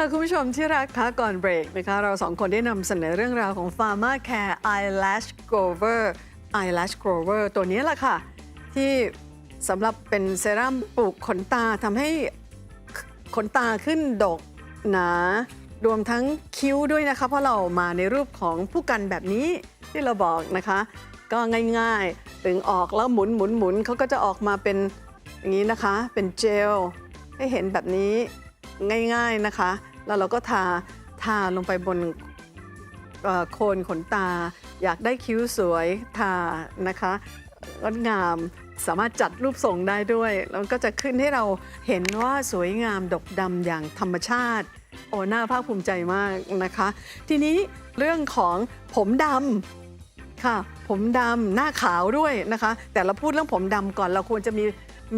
ค่ะคุณผู้ชมที่รักคะก่อนเบรกนะคะเราสองคนได้นำเสนอเรื่องราวของ Pharma Care Eyelash Grower Eyelash Grower ตัวนี้แหละค่ะ ที่สำหรับเป็นเซรั่มปลูกขนตาทำให้ขนตาขึ้นดกหนารวมทั้งคิ้วด้วยนะคะ เพราะเรามาในรูปของผู้กันแบบนี้ที่เราบอกนะคะ ก็ง่ายๆตึงออกแล้วหมุนหมุนหมุนเขาก็จะออกมาเป็นอย่างนี้นะคะ เป็นเจลให้เห็นแบบนี้ง่ายๆนะคะ แล้วเราก็ทาทาลงไปบนโคนขนตา อยากได้คิ้วสวยทานะคะงดงามสามารถจัดรูปทรงได้ด้วยแล้วก็จะขึ้นให้เราเห็นว่าสวยงามดกดำอย่างธรรมชาติ โอ้หน่าภาคภูมิใจมากนะคะ ทีนี้เรื่องของผมดำค่ะ ผมดำหน้าขาวด้วยนะคะ แต่เราพูดเรื่องผมดำก่อนเราควรจะมี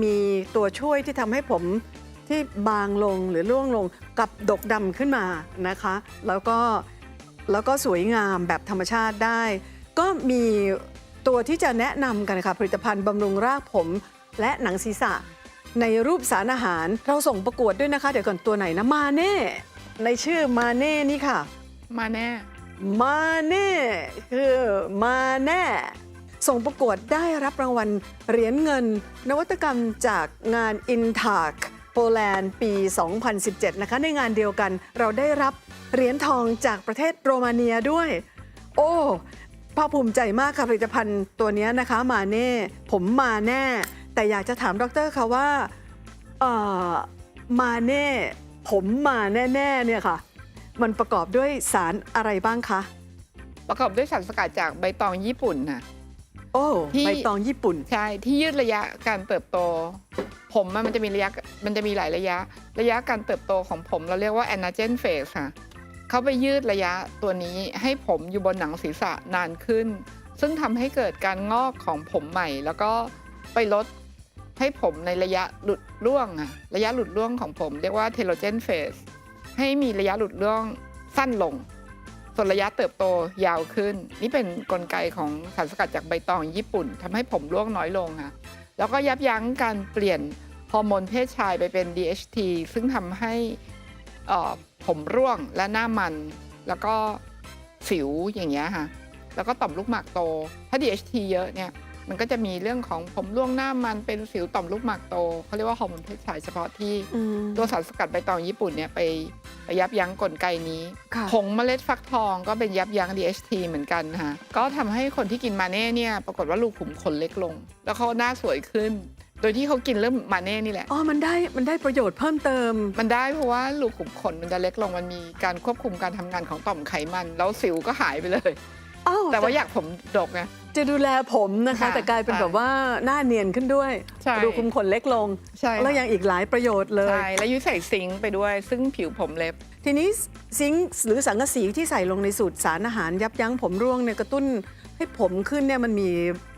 มีตัวช่วยที่ทำให้ผม ที่บางลงหรือร่วงลงกับดกดำขึ้นมานะคะ แล้วก็แล้วก็สวยงามแบบธรรมชาติได้ ก็มีตัวที่จะแนะนำกันค่ะผลิตภัณฑ์บำรุงรากผม และหนังศีรษะ ในรูปสารอาหารเราส่งประกวดด้วยนะคะ เดี๋ยวก่อนตัวไหนนะมาเน่ ในชื่อมาเน่นี่ค่ะ มาแน่ มาแน่คือมาแน่ ส่งประกวดได้รับรางวัลเหรียญเงิน นวัตกรรมจากงาน i n t a c โปแลนด์ปี 2017 นะคะ ในงานเดียวกันเราได้รับเหรียญทองจากประเทศโรมาเนียด้วย โอ้ภาคภูมิใจมากค่ะผลิตภัณฑ์ตัวนี้นะคะมาเน่ ผมมาแน่ แต่อยากจะถามดรค่ะว่าเอ่อมาแน่ ผมมาแน่ๆเนี่ยค่ะ มันประกอบด้วยสารอะไรบ้างคะ ประกอบด้วยสารสกัดจากใบตองญี่ปุ่นน่ะ โอ้ที่ ใบตองญี่ปุ่น ใช่ที่ยืดระยะการเติบโต ผมอะมันจะมีระยะมันจะมีหลายระยะ ระยะการเติบโตของผมเราเรียกว่า anagen phase ค่ะเขาไปยืดระยะตัวนี้ให้ผมอยู่บนหนังศีรษะนานขึ้น ซึ่งทำให้เกิดการงอกของผมใหม่ แล้วก็ไปลดให้ผมในระยะหลุดร่วงอะระยะหลุดร่วงของผม เรียกว่า telogen phase ให้มีระยะหลุดร่วงสั้นลง ส่วนระยะเติบโตยาวขึ้น นี่เป็นนกลไกของสารสกัดจากใบตองญี่ปุ่นทำให้ผมร่วงน้อยลงค่ะแล้วก็ยับยั้งการเปลี่ยนฮอร์โมนเพศชายไปเป็น DHT ซึ่งทำให้ผมร่วงและหน้ามัน แล้วก็สิวอย่างเงี้ยค่ะแล้วก็ต่อมลูกหมากโต ถ้า DHT เยอะเนี่ย มันก็จะมีเรื่องของผมร่วงหน้ามันเป็นสิวต่อมลูกหมากโตเขาเรียกว่าฮอร์โมนเพศชายเฉพาะที่อืมตัวสารสกัดใบตองญี่ปุ่นเนี่ยไปไปยับยั้งกลไกนี้ค่ะผงเมล็ดฟักทองก็เป็นยับยั้ง DHT เหมือนกันนะคะก็ทำให้คนที่กินมาเน่เนี่ยปรากฏว่ารูขุมขนเล็กลง แล้วเขาหน้าสวยขึ้น โดยที่เขากินเริ่มมาเน่นี่แหละอ๋อมันได้มันได้ประโยชน์เพิ่มเติม มันได้เพราะว่ารูขุมขนมันจะเล็กลงมันมีการควบคุมการทำงานของต่อมไขมัน แล้วสิวก็หายไปเลย อ้าวแต่ว่าอยากผมดกไง จะดูแลผมนะคะ ค่ะแต่กลายเป็นใช่แบบว่าหน้าเนียนขึ้นด้วย ใช่รูขุมขนเล็กลง ใช่ แล้วยังอีกหลายประโยชน์เลย ใช่แล้วยุ้ยใส่ซิงค์ไปด้วยซึ่งผิวผมเล็บ ทีนี้ซิงค์หรือสังกะสีที่ใส่ลงในสูตรสารอาหารยับยั้งผมร่วงเนี่ยกระตุ้นให้ผมขึ้นเนี่ยมันมี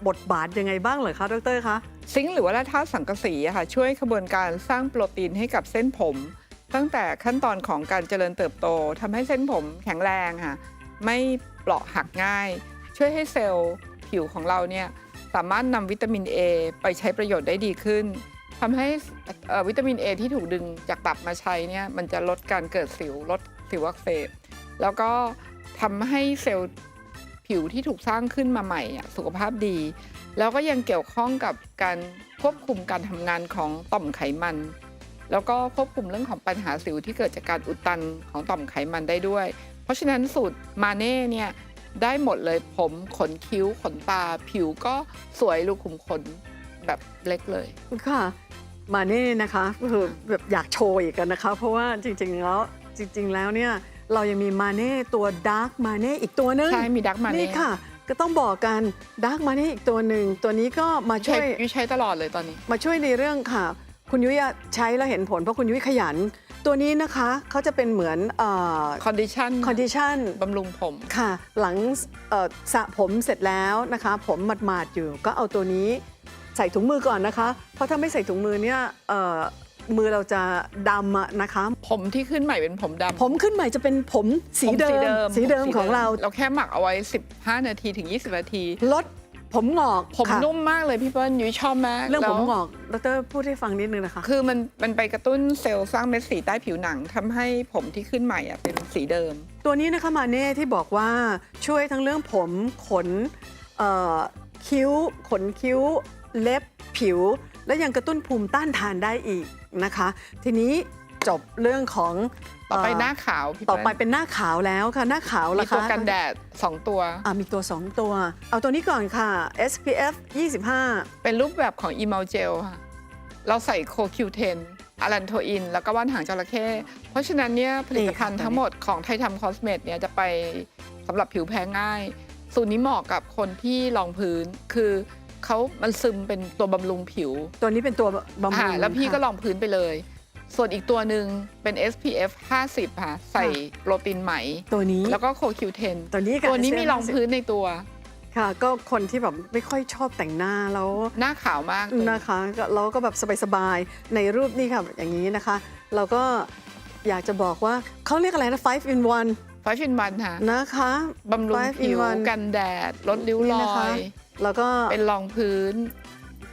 บทบาทยังไงบ้างเหรอคะดรคะซิงค์หรือว่าแร่ธาตุสังกะสีอะค่ะช่วยขบวนการสร้างโปรตีนให้กับเส้นผม ตั้งแต่ขั้นตอนของการเจริญเติบโตทำให้เส้นผมแข็งแรงค่ะ ไม่เปราะหักง่าย ช่วยให้เซลล์ผิวของเราเนี่ยสามารถนำวิตามิน A ไปใช้ประโยชน์ได้ดีขึ้นทำให้วิตามิน A ที่ถูกดึงจากตับมาใช้เนี่ยมันจะลดการเกิดสิวลดสิวอักเสบแล้วก็ทำให้เซลล์ผิวที่ถูกสร้างขึ้นมาใหม่อะสุขภาพดี แล้วก็ยังเกี่ยวข้องกับการควบคุมการทำงานของต่อมไขมัน แล้วก็ควบคุมเรื่องของปัญหาสิวที่เกิดจากการอุดตันของต่อมไขมันได้ด้วย เพราะฉะนั้นสูตรมาเน่เนี่ยได้หมดเลยผมขนคิ้วขนตาผิวก็สวยรูขุมขนแบบเล็กเลย ค่ะ มาเน่นะคะคือแบบอยากโชว์อีกกันนะคะ เพราะว่าจริง ๆ แล้วจริง ๆ แล้วเนี่ยเรายังมีมาเน่ตัวดาร์กมาเน่อีกตัวหนึงใช่ มีดักมาเน่นี่ค่ะ ก็ต้องบอกกันดาร์กมาเน่อีกตัวหนึ่งตัวนี้ก็มาช่ใช้วยยุ้ยใช้ตลอดเลยตอนนี้ มาช่วยในเรื่องค่ะ คุณยุ้ยอะใช้แล้วเห็นผลเพราะคุณยุ้ยขยัน ตัวนี้นะคะเขาจะเป็นเหมือนเอ่อคอนดิชันคอนดิชันบำรุงผมค่ะ หลังเอ่อสระผมเสร็จแล้วนะคะ ผมหมาดๆอยู่ก็เอาตัวนี้ใส่ถุงมือก่อนนะคะ เพราะถ้าไม่ใส่ถุงมือเนี่ยเอ่อมือเราจะดำอะนะคะ ผมที่ขึ้นใหม่เป็นผมดำผมขึ้นใหม่จะเป็นผมสีผมเดิม สีเดิมผของเรา เราแค่หมักเอาไว้ 15 นาทีถึง 20 นาที ลด ผมงอกผมค่ะนุ่มมากเลยพี่เปิ้ลยุ้ยชอบมากเรื่องผมแล้วงอกดรพูดให้ฟังนิดนึงนะคะ คือมันมันไปกระตุ้นเซลล์สร้างเม็ดสีใต้ผิวหนังทำให้ผมที่ขึ้นใหม่อะเป็นสีเดิม ตัวนี้นะคะมาเน่ที่บอกว่าช่วยทั้งเรื่องผมขนเอ่อคิ้ว ขนคิ้ว เล็บผิว และยังกระตุ้นภูมิต้านทานได้อีกนะคะ ทีนี้ จบเรื่องของต่อไปเหน้าขาวพี่ต่อไปเปิ้ลเป็นหน้าขาวแล้วค่ะ หน้าขาวมีละตัวคะกันแดด 2 ตัว อะมีตัว 2 ตัว เอาตัวนี้ก่อนค่ะ SPF 25 เป็นรูปแบบของอีเมลเจลค่ะ เราใส่โคคิวเทนอารันโทอิน แล้วก็ว่านหางจระเข้เพราะฉะนั้นเนี่ยผลิตภัณฑ์นี่ค่ะทั้งหมดของไทท m คอสเมตเนี่ยจะไปสำหรับผิวแพ้ง่าย สูตรนี้เหมาะกับคนที่รองพื้นคือเขามันซึมเป็นตัวบำรุงผิว ตัวนี้เป็นตัวบำรุอ่างแล้วพี่ก็ค่ะรองพื้นไปเลย ส่วนอีกตัวหนึ่งเป็น SPF 50 ค่ะ ใส่โปรตีนไหม ตัวนี้ แล้วก็โคคิวเทนตัวนี้ค่ะตัวนี้มี SPF รองพื้นในตัว ค่ะ ก็คนที่แบบไม่ค่อยชอบแต่งหน้าแล้ว หน้าขาวมากตัวนี้นะคะก็เราก็แบบสบายๆ ในรูปนี่ค่ะ อย่างนี้นะคะ เราก็อยากจะบอกว่าเขาเรียกอะไรนะ five in one ไฟฟินบันค่ะนะคะบำรุง Five in ผิว one กันแดด ลดริ้วรนี่นะอคะยแล้วก็เป็นรองพื้น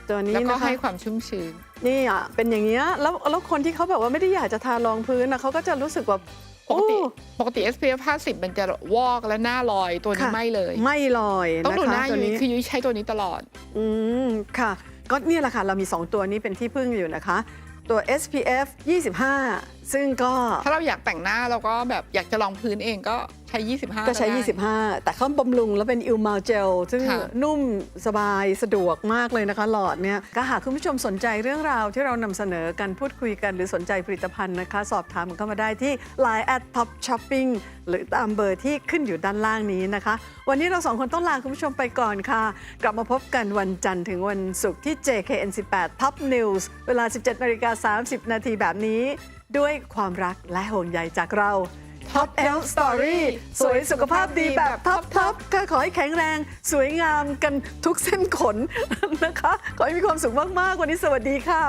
ตัวนี้แล้วก็นะคะให้ความชุ่มชื้น นี่อะเป็นอย่างเงี้ยแล้วแล้วคนที่เขาแบบว่าไม่ได้อยากจะทารองพื้นนะเขาก็จะรู้สึกแบบปกติโอ้ปกติ SPF 50 มันจะวอกและหน้าลอยตัวนี้ค่ะไม่เลย ไม่ลอยต้องนะดูหคะน้าตัวยุ้ยนี้คือยุ้ยใช้ตัวนี้ตลอด อืมค่ะ ก็เนี่ยแหละค่ะ เรามี 2 ตัวนี้เป็นที่พึ่งอยู่นะคะ ตัว SPF 25 ซึ่งก็ถ้าเราอยากแต่งหน้าเราก็แบบอยากจะลองพื้นเองก็ใช้ 25 ก็ใช้ได้25 แต่เขาบำรุงแล้วเป็นอิลมาเจล ซึ่งค่ะนุ่มสบายสะดวกมากเลยนะคะ หลอดเนี่ยก็หากคุณผู้ชมสนใจเรื่องราวที่เรานำเสนอกันพูดคุยกันหรือสนใจผลิตภัณฑ์นะคะ สอบถามเข้ามาได้ที่ Line at Top Shopping หรือตามเบอร์ที่ขึ้นอยู่ด้านล่างนี้นะคะ วันนี้เราสองคนต้องลาคุณผู้ชมไปก่อนค่ะ กลับมาพบกันวันจันทร์ถึงวันศุกร์ที่ JKN18 Top News เวลา 17นาฬิกา30 นาทีแบบนี้ ด้วยความรักและห่วงใยจากเรา Top L Story สวยสุขภาพดีแบบท็อปท็อปก็ขอให้แข็งแรง สวยงามกันทุกเส้นขนนะคะ ขอให้มีความสุขมาก ๆ วันนี้สวัสดีค่ะ